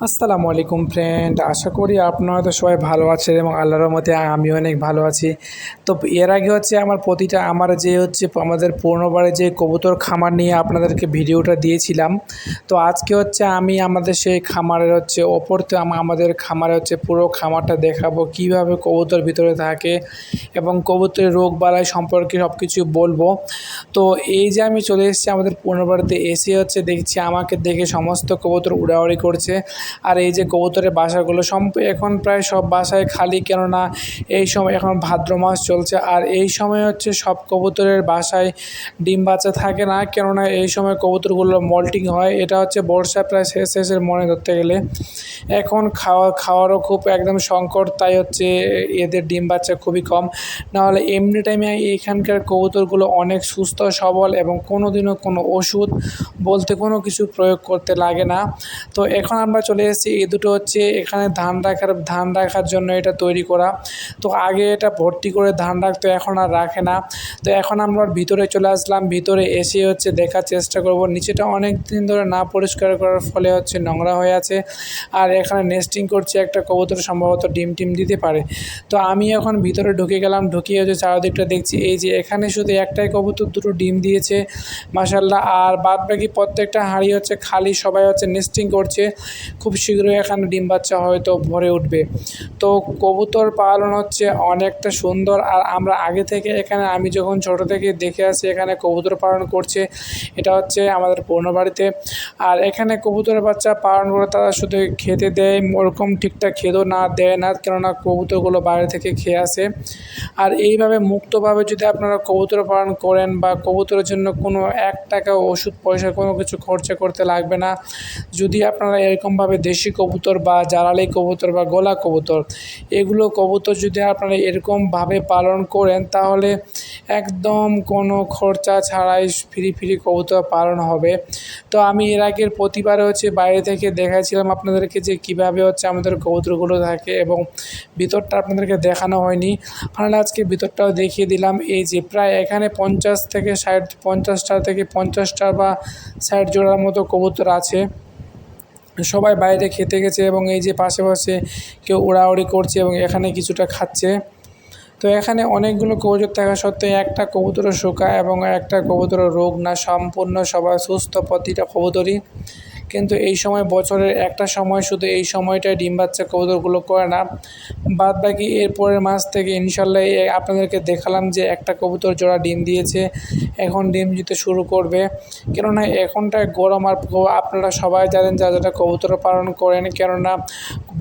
আসসালামু আলাইকুম ফ্রেন্ড আশা করি আপনারা তো সবাই ভালো আছেন এবং আল্লাহর মতে আমি অনেক ভালো আছি। তো এর আগে হচ্ছে আমার প্রতিটা আমার যে হচ্ছে আমাদের পুরনোবারে যে কবুতর খামার নিয়ে আপনাদেরকে ভিডিওটা দিয়েছিলাম। তো আজকে হচ্ছে আমি আমাদের সেই খামারের হচ্ছে ওপর তো আমাদের খামারে হচ্ছে পুরো খামারটা দেখাবো, কীভাবে কবুতর ভিতরে থাকে এবং কবুতরের রোগ বালাই সম্পর্কে সব কিছু বলব। তো এই যে আমি চলে এসেছি আমাদের পুনর্বাড়িতে এসে হচ্ছে দেখছি আমাকে দেখে সমস্ত কবুতর উড়াউড়ি করছে। আর এই যে কবুতরের বাসাগুলো সম্প এখন প্রায় সব বাসায় খালি, কেননা এই সময় এখন ভাদ্র মাস চলছে। আর এই সময় হচ্ছে সব কবুতরের বাসায় ডিম বাচ্চা থাকে না, কেননা এই সময় কবুতরগুলো মল্টিং হয়। এটা হচ্ছে বর্ষা প্রায় শেষ, শেষের মনে ধরতে গেলে। এখন খাওয়া, খাওয়ারও খুব একদম সংকট, তাই হচ্ছে এদের ডিম বাচ্চা খুবই কম। নাহলে এমনি টাইমে এখানকার কবুতরগুলো অনেক সুস্থ, সবল এবং কোনো দিনও কোনো ওষুধ বলতে কোনো কিছু প্রয়োগ করতে লাগে না। তো এখন আমরা চলে এসেছি। এই দুটো হচ্ছে এখানে ধান রাখার ধান রাখার জন্য এটা তৈরি করা। তো আগে এটা ভর্তি করে ধান রাখতো, এখন আর রাখে না। তো এখন আমরা ভিতরে চলে আসলাম। ভিতরে এসে হচ্ছে দেখার চেষ্টা করব। নিচেটা অনেক দিন ধরে না পরিষ্কার করার ফলে হচ্ছে নোংরা হয়ে আছে। আর এখানে নেস্টিং করছে একটা কবুতর, সম্ভবত ডিম টিম দিতে পারে। তো আমি এখন ভিতরে ঢুকে গেলাম, ঢুকিয়ে হচ্ছে চারিদিকটা দেখছি। এই যে এখানে শুধু একটাই কবুতর, দুটো ডিম দিয়েছে মাসাল্লাহ আর বাদ বাকি প্রত্যেকটা হাঁড়ি হচ্ছে খালি, সবাই হচ্ছে নেস্টিং করছে। খুব শীঘ্রই এখানে ডিম বাচ্চা হয়তো ভরে উঠবে। তো কবুতর পালন হচ্ছে অনেকটা সুন্দর আর আমরা আগে থেকে এখানে আমি যখন ছোট থেকে দেখে আসি এখানে কবুতর পালন করছে, এটা হচ্ছে আমাদের পুরনো বাড়িতে আর এখানে কবুতরের বাচ্চা পালন করে তারা শুধু খেতে দেয়, ওরকম ঠিকঠাক খেতেও না দেয় না, কেননা কবুতরগুলো বাইরে থেকে খেয়ে আসে। আর এইভাবে মুক্তভাবে যদি আপনারা কবুতর পালন করেন বা কবুতরের জন্য কোনো এক টাকা ওষুধ পয়সা কোনো কিছু খরচা করতে লাগবে না। যদি আপনারা এরকমভাবে দেশি কবুতর বা জারালি কবুতর বা গোলা কবুতর, এগুলো কবুতর যদি আপনারা এরকমভাবে পালন করেন, তাহলে একদম কোনো খরচা ছাড়াই ফ্রি ফ্রি কবুতর পালন হবে। তো আমি এর আগের প্রতিবারে হচ্ছে বাইরে থেকে দেখাচ্ছিলাম আপনাদেরকে যে কীভাবে হচ্ছে আমাদের কবুতরগুলো থাকে এবং ভিতরটা আপনাদেরকে দেখানো হয়নি। তাহলে আজকে ভিতরটাও দেখিয়ে দিলাম, এই যে প্রায় এখানে পঞ্চাশ থেকে ষাট, পঞ্চাশটা থেকে পঞ্চাশটা বা ষাট জোড়ার মতো কবুতর আছে। সবাই বাইরে খেতে গেছে এবং এই যে পাশে পাশে কেউ ওড়াওড়ি করছে এবং এখানে কিছুটা খাচ্ছে। তো এখানে অনেকগুলো কবুতর থাকা সত্ত্বেও একটা কবুতর শোকা এবং একটা কবুতর রোগ না, সম্পূর্ণ সবার সুস্থ প্রতিটা কবুতরই। কিন্তু এই সময় বছরের একটা সময় শুধু এই সময়টায় ডিম বাচ্চা কবুতরগুলো করে না। বাদ বাকি এরপরের মাস থেকে ইনশাল্লাহ আপনাদেরকে দেখালাম যে একটা কবুতর জোড়া ডিম দিয়েছে, এখন ডিম দিতে শুরু করবে। কেননা এখনটায় গরম আর আপনারা সবাই জানেন যা, যারা কবুতর পালন করেন, কেননা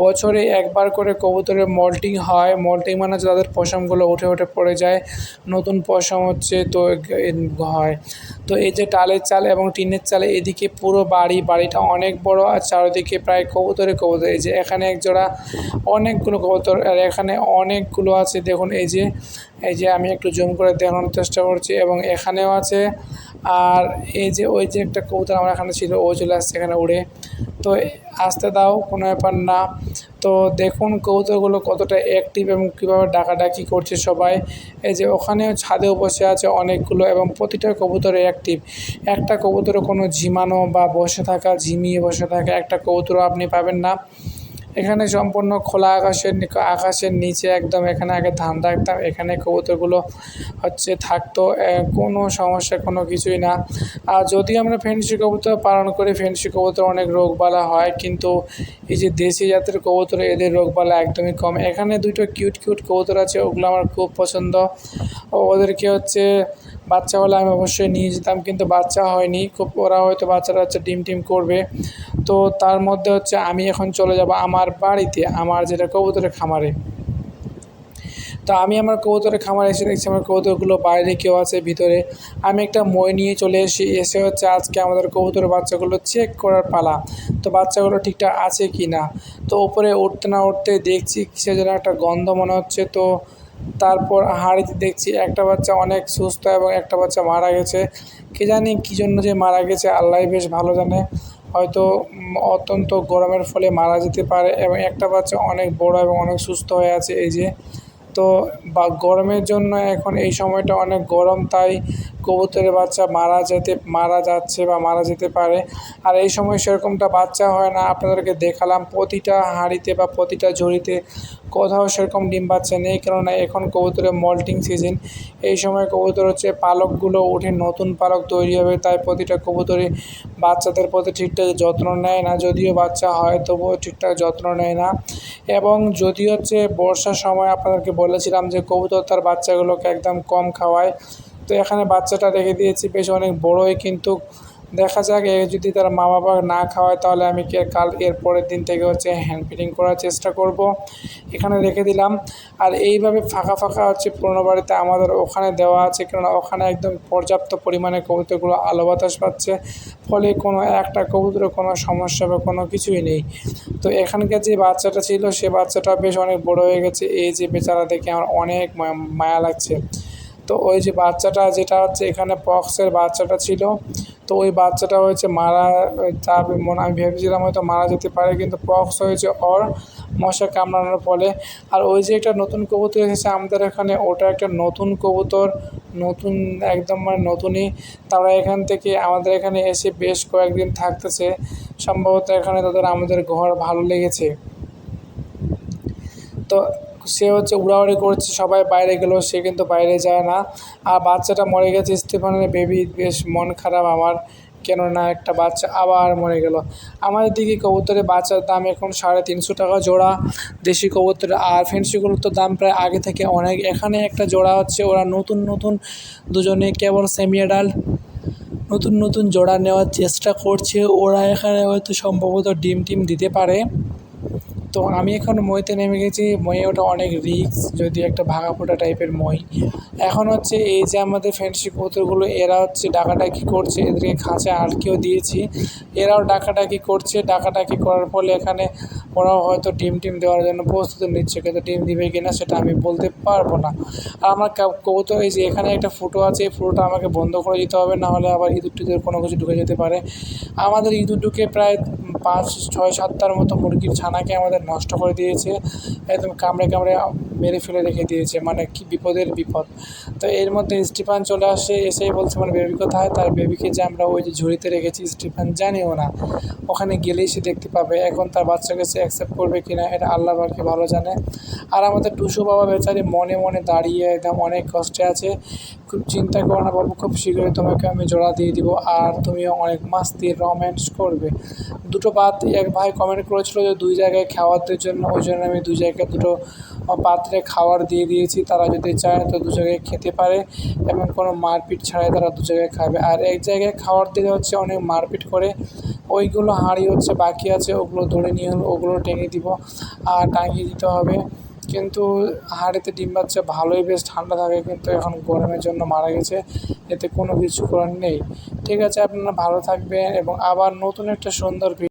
বছরে একবার করে কবুতরের মল্টিং হয়। মল্টিং মানে হচ্ছে তাদের পশমগুলো উঠে উঠে পড়ে যায়। নতুন পশম হচ্ছে তো হয়। তো এই যে টালের চাল এবং টিনের চালে এদিকে পুরো বাড়ি, বাড়িটা অনেক বড় আর চারিদিকে প্রায় কবুতরে কবুতর। এই যে এখানে এক জোড়া অনেকগুলো কবুতর আর এখানে অনেকগুলো আছে। দেখুন এই যে এই যে আমি একটু জুম করে দেখানোর চেষ্টা করছি এবং এখানেও আছে। আর এই যে ওই যে একটা কবুতর আমার এখানে ছিল, ও চলে আসছে এখানে উড়ে। তো আসতে দাও, কোনো ব্যাপার না। তো দেখুন কবুতরগুলো কতটা অ্যাক্টিভ এবং কীভাবে ডাকাডাকি করছে সবাই। এই যে ওখানেও ছাদেও বসে আছে অনেকগুলো এবং প্রতিটা কবুতর অ্যাক্টিভ একটা কবুতরে কোনো ঝিমানো বা বসে থাকা, ঝিমিয়ে বসে থাকা একটা কবুতরও আপনি পাবেন না। এখানে সম্পূর্ণ খোলা আকাশের আকাশের নিচে একদম এখানে আগে ধান রাখতাম এখানে কবুতরগুলো হচ্ছে থাকতো কোনো সমস্যা কোনো কিছুই না। আর যদি আমরা ফেন্সি কবুতর পালন করি, ফেন্সি কবুতর অনেক রোগবালা হয়, কিন্তু এই যে দেশি জাতের কবুতর, এদের রোগবালা একদমই কম। এখানে দুটো কিউট কিউট কবুতর আছে, ওগুলো আমার খুব পছন্দ। ওদেরকে হচ্ছে বাচ্চা হলে আমি অবশ্যই নিয়ে যেতাম, কিন্তু বাচ্চা হয়নি। খুব, ওরা হয়তো বাচ্চারা হচ্ছে ডিম টিম করবে। তো তার মধ্যে হচ্ছে আমি এখন চলে যাব আমার বাড়িতে আমার যেটা কবুতরের খামারে। তো আমি আমার কবুতরের খামারে এসে দেখছি, আমার কবুতরগুলো বাইরে কেউ আছে ভিতরে। আমি একটা মই নিয়ে চলে এসে এসে হচ্ছে আজকে আমাদের কবুতরের বাচ্চাগুলো চেক করার পালা। তো বাচ্চাগুলো ঠিকঠাক আছে কি না? তো ওপরে উঠতে না উঠতে দেখছি কিসের যেন একটা গন্ধ মনে হচ্ছে। তো তারপর হাঁড়িতে দেখছি একটা বাচ্চা অনেক সুস্থ এবং একটা বাচ্চা মারা গেছে। কে জানি কী জন্য যে মারা গেছে আল্লাহ বেশ ভালো জানে। হয়তো অত্যন্ত গরমের ফলে মারা যেতে পারে এবং একটা বাচ্চা অনেক বড় এবং অনেক সুস্থ হয়ে আছে এই যে। তো, বা গরমের জন্য এখন এই সময়টা অনেক গরম, তাই কবুতরের বাচ্চা মারা যেতে, মারা যাচ্ছে বা মারা যেতে পারে। আর এই সময় সেরকমটা বাচ্চা হয় না। আপনাদেরকে দেখালাম প্রতিটা হাঁড়িতে বা প্রতিটা ঝুড়িতে কোথাও সেরকম ডিম বাচ্চা নেই কেননা এখন কবুতরের মল্টিং সিজন এই সময় কবুতর হচ্ছে পালকগুলো উঠে নতুন পালক তৈরি হবে, তাই প্রতিটা কবুতরই বাচ্চাদের প্রতি ঠিকঠাক যত্ন নেয় না, যদিও বাচ্চা হয় তবুও ঠিকঠাক যত্ন নেয় না। এবং যদি হচ্ছে বর্ষার সময় আপনাদেরকে বলেছিলাম যে কবুতর তার বাচ্চাগুলোকে একদম কম খাওয়ায়, তো এখানে বাচ্চাটা রেখে দিয়েছি, বেশ অনেক বড়োই, কিন্তু দেখা যাক যদি তার মা বাবা না খাওয়ায়, তাহলে আমি কে কাল এর পরের দিন থেকে হচ্ছে হ্যান্ড ফিডিং করার চেষ্টা করব। এখানে রেখে দিলাম। আর এইভাবে ফাঁকা ফাঁকা হচ্ছে পুরোনো বাড়িতে আমাদের ওখানে দেওয়া আছে, কেননা ওখানে একদম পর্যাপ্ত পরিমাণে কবুতরগুলো আলো বাতাস পাচ্ছে। ফলে কোনো একটা কবুতরের কোনো সমস্যা বা কোনো কিছুই নেই। তো এখানকার যে বাচ্চাটা ছিল, সে বাচ্চাটা বেশ অনেক বড় হয়ে গেছে। এই যে বেচারা দেখে আমার অনেক মায়া লাগছে। তো ওই যে বাচ্চাটা, যেটা হচ্ছে এখানে পক্সের বাচ্চাটা ছিল তো ওই বাচ্চাটা হয়েছে মারা যাবে মনে, আমি ভেবেছিলাম হয়তো মারা যেতে পারে কিন্তু পক্স হয়েছে অর মশা কামড়ানোর ফলে। আর ওই যে একটা নতুন কবুতর এসেছে আমাদের এখানে, ওটা একটা নতুন কবুতর, নতুন একদম মানে নতুনই। তারা এখান থেকে আমাদের এখানে এসে বেশ কয়েকদিন থাকতেছে। সম্ভবত এখানে তাদের আমাদের ঘর ভালো লেগেছে। তো হচ্ছে উড়াউড়ি করছে, সবাই বাইরে গেলেও সে কিন্তু বাইরে যায় না। আর বাচ্চাটা মরে গেছে, স্টিফানের বেবি বেশ মন খারাপ আমার, কেননা একটা বাচ্চা আবার মরে গেল। আমাদের দিকে কবুতরের বাচ্চার দাম এখন সাড়ে তিনশো টাকা জোড়া। দেশি কবুতরের আর ফেন্সিগুলোর তো দাম প্রায় আগে থেকে অনেক। এখানে একটা জোড়া হচ্ছে, ওরা নতুন নতুন দুজনে কেবল সেমি অ্যাডাল্ট নতুন নতুন জোড়া নেওয়ার চেষ্টা করছে। ওরা এখানে হয়তো সম্ভবত ডিম টিম দিতে পারে। তো আমি এখন মইতে নেমে গেছি। মইয়ে ওটা অনেক রিস্ক যদি একটা ভাঙা ফোটা টাইপের মই। এখন হচ্ছে এই যে আমাদের ফ্রেন্ডশিপ কবুতরগুলো এরা হচ্ছে ডাকাডাকি করছে, এদেরকে খাঁচা আটকেও দিয়েছি। এরাও ডাকাডাকি করছে, ডাকাডাকি করার ফলে এখানে ওরাও হয়তো ডিম টিম দেওয়ার জন্য প্রস্তুতি নিচ্ছে, কিন্তু ডিম দিবে কিনা সেটা আমি বলতে পারব না। আর আমার কবুতর এই যে এখানে একটা ফুটো আছে, এই ফুটোটা আমাকে বন্ধ করে দিতে হবে, না হলে আবার ইঁদুর টিঁদুর কোনো কিছু ঢুকে যেতে পারে। আমাদের ইঁদুর ঢুকে প্রায় পাঁচ, ছয়, সাতটার মতো মুরগির ছানাকে আমাদের নষ্ট করে দিয়েছে, একদম কামড়ে কামড়ে মেরে ফেলে রেখে দিয়েছে মানে কি বিপদের বিপদ। তো এর মধ্যে স্টিফান চলে আসে এসেই বলছে মানে বেবি কোথায়? তার বেবিকে যে আমরা ওই যে ঝুড়িতে রেখেছি, স্টিফান জানিও না। ওখানে গেলেই সে দেখতে পাবে, এখন তার বাচ্চাকে সে অ্যাকসেপ্ট করবে কি না এটা আল্লাহ বাকি ভালো জানে। আর আমাদের টুসু বাবা বেচারি মনে মনে দাঁড়িয়ে একদম অনেক কষ্টে আছে। খুব চিন্তা করো না বাবু, খুব শীঘ্রই তোমাকে আমি জোড়া দিয়ে দিব, আর তুমিও অনেক মাস্তি, রোম্যান্স করবে। দুটো বাদ এক ভাই কমেন্ট করেছিল যে, দুই জায়গায় খাওয়াতে জন্য, ওই জন্য আমি দু জায়গায় দুটো পাত্রে খাবার দিয়ে দিয়েছি। তারা যদি চায় তো দু জায়গায় খেতে পারে। এবং কোনো মারপিট ছাড়াই তারা দু জায়গায় খাবে। আর এক জায়গায় খাবার দিলে হচ্ছে অনেক মারপিট করে। ওইগুলো হাঁড়ি হচ্ছে, বাকি আছে, ওগুলো ধরে নিয়ে ওগুলো টেনে দিব আর টাঙিয়ে দিতে হবে। কিন্তু হাঁড়িতে ডিম বাচ্চা ভালোই বেশ ঠান্ডা থাকে, কিন্তু এখন গরমের জন্য মারা গেছে। এতে কোনো কিছু করার নেই। ঠিক আছে, আপনারা ভালো থাকবেন এবং আবার নতুন একটা সুন্দর